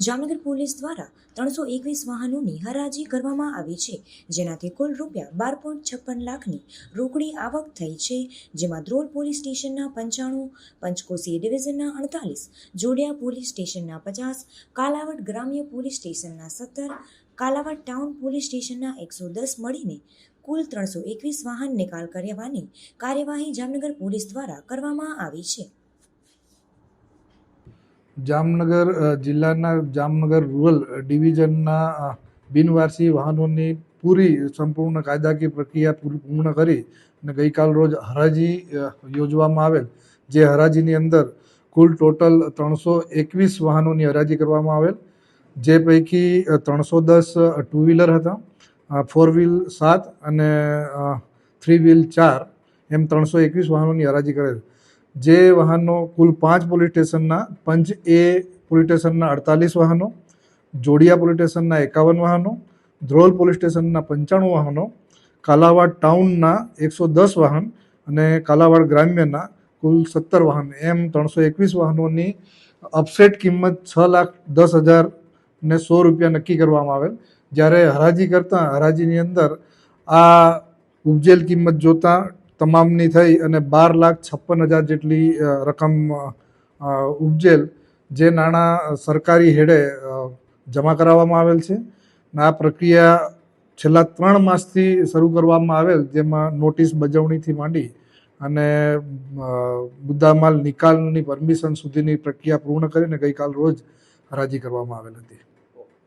Jamnagar police દ્વારા ત્રણસો એકવીસ વાહનોની હરાજી કરવામાં આવી છે. જેનાથી કુલ રૂપિયા બાર પોઈન્ટ છપ્પન લાખની રોકડી આવક થઈ છે. જેમાં ધ્રોલ પોલીસ સ્ટેશનના પંચાણું, પંચકોશી ડિવિઝનના અડતાલીસ, જોડિયા પોલીસ સ્ટેશનના પચાસ, કાલાવડ ગ્રામ્ય પોલીસ સ્ટેશનના સત્તર, કાલાવડ ટાઉન પોલીસ સ્ટેશનના એકસો દસ મળીને કુલ ત્રણસો એકવીસ વાહન નિકાલ કરવાની કાર્યવાહી જામનગર પોલીસ દ્વારા કરવામાં આવી છે. જામનગર જિલ્લાના જામનગર રૂરલ ડિવિઝનના બિનવારસી વાહનોની પૂરી સંપૂર્ણ કાયદાકીય પ્રક્રિયા પૂરી, પૂર્ણ કરી અને ગઈકાલ રોજ હરાજી યોજવામાં આવેલ, જે હરાજીની અંદર કુલ ટોટલ ત્રણસો એકવીસ વાહનોની હરાજી કરવામાં આવેલ. જે પૈકી ત્રણસો દસ ટુ વ્હીલર હતા ફોર વ્હીલ સાત અને થ્રી વ્હીલ ચાર, એમ ત્રણસો એકવીસ વાહનોની હરાજી કરેલ. જે વાહનો કુલ પાંચ પોલીસ સ્ટેશનના, પંચ એ પોલીસ સ્ટેશનના અડતાલીસ વાહનો, જોડિયા પોલીસ સ્ટેશનના એકાવન વાહનો, ધ્રોલ પોલીસ સ્ટેશનના પંચાણું વાહનો, કાલાવાડ ટાઉનના એકસો દસ વાહન અને કાલાવાડ ગ્રામ્યના કુલ સત્તર વાહન. એમ ત્રણસો એકવીસ વાહનોની અપસેટ કિંમત છ લાખ દસ હજાર ને સો રૂપિયા નક્કી કરવામાં આવેલ. જ્યારે હરાજી કરતાં, હરાજીની અંદર આ ઉપજેલ કિંમત જોતાં તમામની થઈ અને બાર લાખ છપ્પન હજાર જેટલી રકમ ઉપજેલ જે નાણાં સરકારી હેડે જમા કરાવવામાં આવેલ છે. અને આ પ્રક્રિયા છેલ્લા ત્રણ માસથી શરૂ કરવામાં આવેલ, જેમાં નોટિસ બજવણીથી માંડી અને મુદ્દામાલ નિકાલની પરમિશન સુધીની પ્રક્રિયા પૂર્ણ કરીને ગઈકાલ રોજ હરાજી કરવામાં આવેલ હતી.